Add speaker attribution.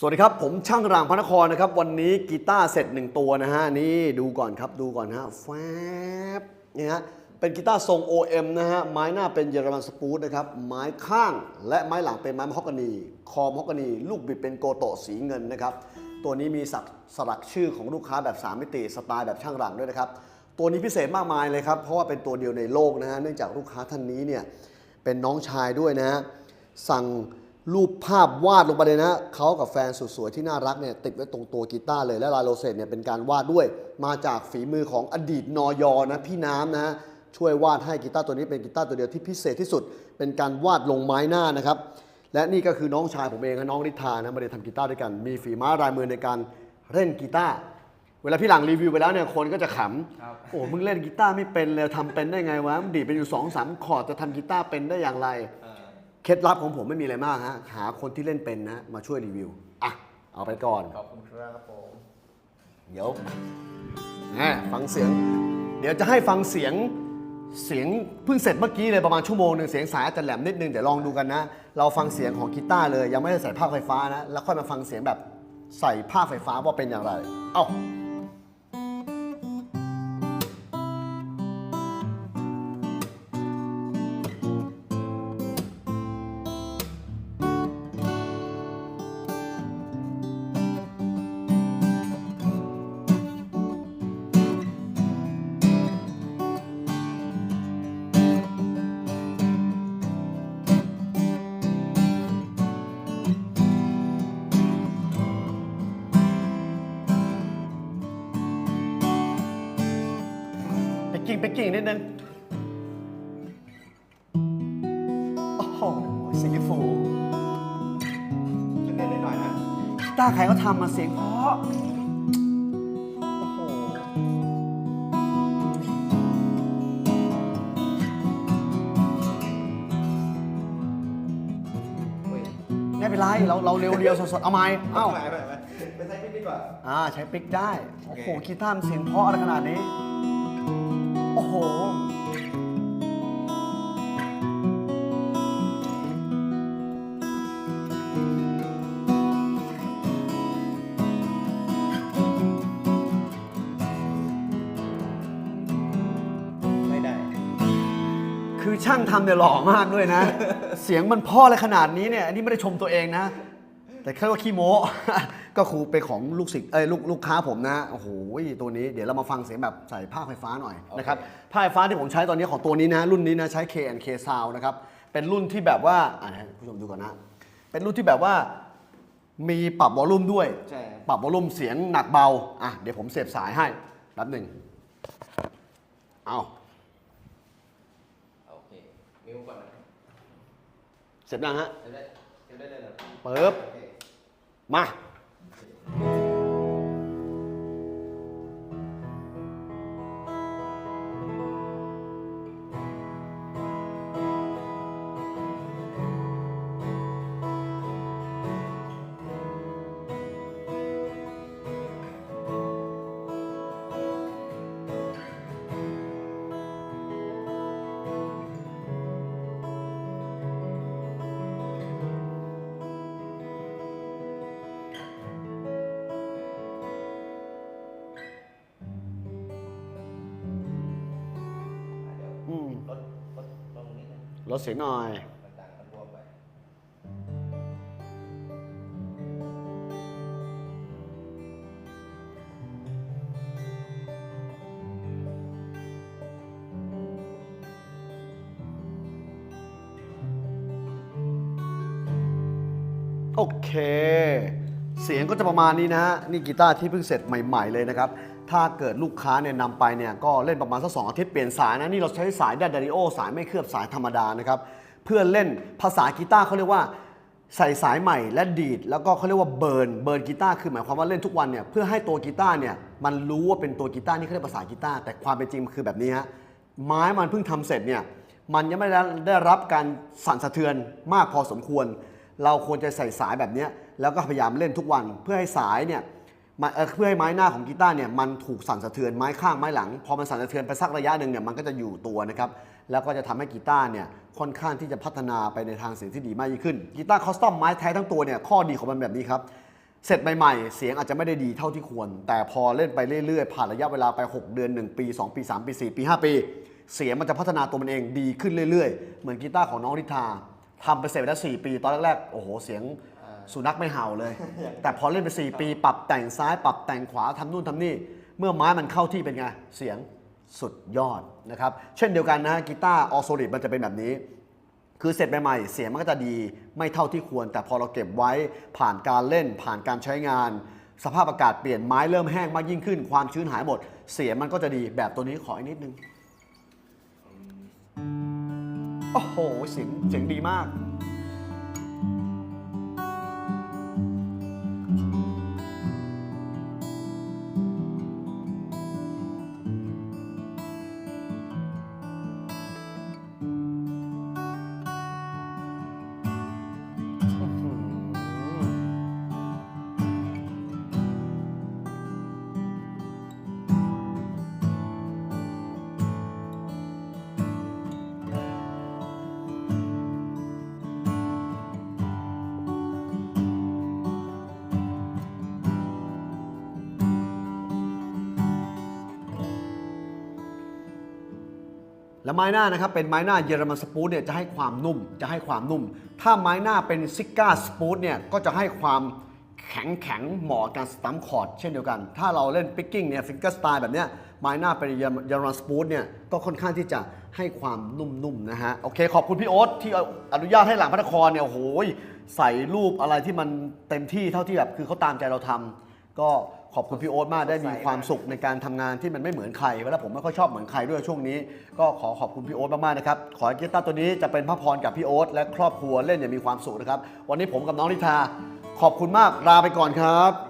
Speaker 1: สวัสดีครับ ผมช่างรางพระนครนะครับ วันนี้กีตาร์เสร็จหนึ่งตัวนะฮะ นี่ดูก่อนครับดูก่อนฮะแฟบนี่ฮะเป็นกีตาร์ทรง OM นะฮะ ไม้หน้าเป็นเยอรมันสปูตนะครับ ไม้ข้างและไม้หลังเป็นไม้มะฮอกกานี คอมฮอกกานี ลูกบิดเป็นโกโตสีเงินนะครับ ตัวนี้มีสักสลักชื่อของลูกค้าแบบ 3 มิติสไตล์แบบช่างหลังด้วยนะครับ ตัวนี้พิเศษมากมายเลยครับ เพราะว่าเป็นตัวเดียวในโลกนะฮะ เนื่องจากลูกค้าท่านนี้เนี่ยเป็นน้องชายด้วยนะฮะ สั่ง รูปภาพวาดลงไปเลยนะเขากับแฟนสุดสวยที่น่ารักเนี่ยติดไว้ตรงตัวกีตาร์เลยและลายโรเซตเนี่ยเป็นการวาดด้วย มาจากฝีมือของอดีตนอยอนะพี่น้ำนะช่วยวาดให้กีตาร์ตัวนี้เป็นกีตาร์ตัวเดียวที่พิเศษที่สุด เป็นการวาดลงไม้หน้านะครับ และนี่ก็คือน้องชายผมเองน้องนิทานะมาเรียนทำกีตาร์ด้วยกัน มีฝีไม้ลายมือในการเล่นกีตาร์เวลาพี่หลังรีวิวไปแล้วเนี่ยคนก็จะขำโอ้มึงเล่นกีตาร์ไม่เป็นเลยทำเป็นได้ไงวะมึงดีดไปอยู่สองสามคอร์ดจะทำกีตาร์เป็นได้อย่างไร
Speaker 2: เออ
Speaker 1: เคล็ดลับของผมไม่มีอะไรมากฮะหาคนที่เล่นเป็นนะมาช่วยรีวิวอะเอาไปก่อน
Speaker 2: ขอบคุณครับผม
Speaker 1: เดี๋ยวแหมฟังเสียง เดี๋ยวจะให้ฟังเสียงเสียงเพิ่งเสร็จเมื่อกี้เลยประมาณชั่วโมงหนึ่งเสียงสายอาจจะแหลมนิดนึงเดี๋ยวลองดูกันนะ เราฟังเสียงของกีตาร์เลย ยังไม่ได้ใส่ภาคไฟฟ้านะ แล้วค่อยมาฟังเสียงแบบใส่ภาคไฟฟ้าว่าเป็นอย่างไร เอ้า ไปกิ่งไปกิ่งนิดนึง โอ้โหสีฟู
Speaker 2: ขึ้นเล่นได้หน่อยนะ
Speaker 1: กีตาร์ใครเขาทำมาเสียงเพราะโอ้โห
Speaker 2: เฮ้ย
Speaker 1: ไม่เป็นไร เราเราเร็วเรียวสดๆ เอาไหมเอ้า
Speaker 2: ไปไปไปไปใช้พิษดีกว่า
Speaker 1: อ่า ใช้ปิกได้ โอ้โห
Speaker 2: โอเค
Speaker 1: กีตาร์มันเสียงเพราะอะไรขนาดนี้โอ้โห
Speaker 2: ไม่ได้
Speaker 1: คือช่างทำเนี่ยหล่อมากด้วยนะ เสียงมันเพ่ออะไรขนาดนี้เนี่ย อันนี้ไม่ได้ชมตัวเองนะ แต่แค่ว่าขี้โม้ ก็ครูเป็นของลูกศิษย์เอ้ยลูกลูกค้าผมนะโอ้โหตัวนี้เดี๋ยวเรามาฟังเสียงแบบใส่ภาคไฟฟ้าหน่อยนะครับภาคไฟฟ้าที่ผมใช้ตอนนี้ของตัวนี้นะรุ่นนี้นะใช้ K&K Sound นะครับเป็นรุ่นที่แบบว่าอะให้คุณผู้ชมดูก่อนนะเป็นรุ่นที่แบบว่ามีปรับวอลลุ่มด้วย
Speaker 2: ใช่
Speaker 1: ปรับวอลลุ่มเสียงหนักเบา อะ เดี๋ยวผมเสียบสายให้แป๊บหนึ่ง เอา
Speaker 2: โอเคมิวก่อนนะ
Speaker 1: เสร็จยังฮะ
Speaker 2: จะได้จะได้เลยนะ
Speaker 1: ปึ๊บ
Speaker 2: โอเค
Speaker 1: มา
Speaker 2: ลด
Speaker 1: เสียงหน่อยโอเค เสียงก็จะประมาณนี้นะฮะ นี่กีตาร์ที่เพิ่งเสร็จใหม่ ๆ เลยนะครับ ถ้าเกิดลูกค้าเนี่ยนำไปเนี่ยก็เล่นประมาณสักสองอาทิตย์เปลี่ยนสายนะ นี่เราใช้สายแดดาริโอสายไม่เคลือบสายธรรมดานะครับเพื่อเล่นภาษากีตาร์เขาเรียกว่าใส่สายใหม่และดีด แล้วก็เขาเรียกว่าเบิร์นเบิร์นกีตาร์คือหมายความว่าเล่นทุกวันเนี่ยเพื่อให้ตัวกีตาร์เนี่ยมันรู้ว่าเป็นตัวกีตาร์นี่เขาเรียกภาษากีตาร์แต่ความเป็นจริงคือแบบนี้ฮะไม้มันเพิ่งทำเสร็จเนี่ยมันยังไม่ได้ได้รับการสั่นสะเทือนมากพอสมควร เราควรจะใส่สายแบบนี้แล้วก็พยายามเล่นทุกวันเพื่อให้สายเนี่ย เพื่อให้ไม้หน้าของกีตาร์เนี่ยมันถูกสั่นสะเทือนไม้ข้างไม้หลัง พอมันสั่นสะเทือนไปสักระยะหนึ่งเนี่ยมันก็จะอยู่ตัวนะครับแล้วก็จะทำให้กีตาร์เนี่ยค่อนข้างที่จะพัฒนาไปในทางเสียงที่ดีมากยิ่งขึ้นกีตาร์คอสตอมไม้แท้ทั้งตัวเนี่ยข้อดีของมันแบบนี้ครับเสร็จใหม่ๆ เสียงอาจจะไม่ได้ดีเท่าที่ควร แต่พอเล่นไปเรื่อยๆ ผ่านระยะเวลาไป 6 เดือน 1 ปี 2 ปี 3 ปี 4 ปี 5 ปี เสียงมันจะพัฒนาตัวมันเองดีขึ้นเรื่อยๆ เหมือนกีตาร์ของน้องริธาทำไปเสร็จไปแล้ว4ปี ตอนแรกๆ โอ้โห เสียง สุนัขไม่เห่าเลย แต่พอเล่นไป 4 ปี ปรับแต่งซ้าย ปรับแต่งขวาทำนู่นทำนี่ เมื่อไม้มันเข้าที่เป็นไง เสียงสุดยอดนะครับ เช่นเดียวกันนะกีตาร์ออโซลิดมันจะเป็นแบบนี้ คือเสร็จใหม่ๆ เสียงมันก็จะดีไม่เท่าที่ควร แต่พอเราเก็บไว้ผ่านการเล่นผ่านการใช้งาน สภาพอากาศเปลี่ยนไม้เริ่มแห้งมากยิ่งขึ้น ความชื้นหายหมด เสียงมันก็จะดีแบบตัวนี้ขออีกนิดนึง โอ้โหเสียงเสียงดีมาก และไม้หน้านะครับเป็นไม้หน้าเยอรมันสปูตเนี่ยจะให้ความนุ่มจะให้ความนุ่ม ถ้าไม้หน้าเป็นซิก้าสปูตเนี่ยก็จะให้ความแข็งแข็งเหมาะกับการสตัมคอร์ดเช่นเดียวกัน ถ้าเราเล่นปิกกิ้งเนี่ยฟิงเกอร์สไตล์แบบเนี้ยไม้หน้าเป็นเยอรมันสปูตเนี่ยก็ค่อนข้างที่จะให้ความนุ่มๆนะฮะโอเคขอบคุณพี่โอ๊ตที่อนุญาตให้หลังพระนครเนี่ยโอ้โหใส่รูปอะไรที่มันเต็มที่เท่าที่แบบคือเขาตามใจเราทำก็ ขอบคุณพี่โอ๊ตมากได้มีความสุขในการทำงานที่มันไม่เหมือนใครแล้วผมไม่ค่อยชอบเหมือนใครด้วยช่วงนี้ ก็ขอขอบคุณพี่โอ๊ตมากๆนะครับขอให้กีตาร์ตัวนี้จะเป็นพระพรกับพี่โอ๊ตและครอบครัวเล่นอย่างมีความสุขนะครับ วันนี้ผมกับน้องนิทา ขอบคุณมากลาไปก่อนครับ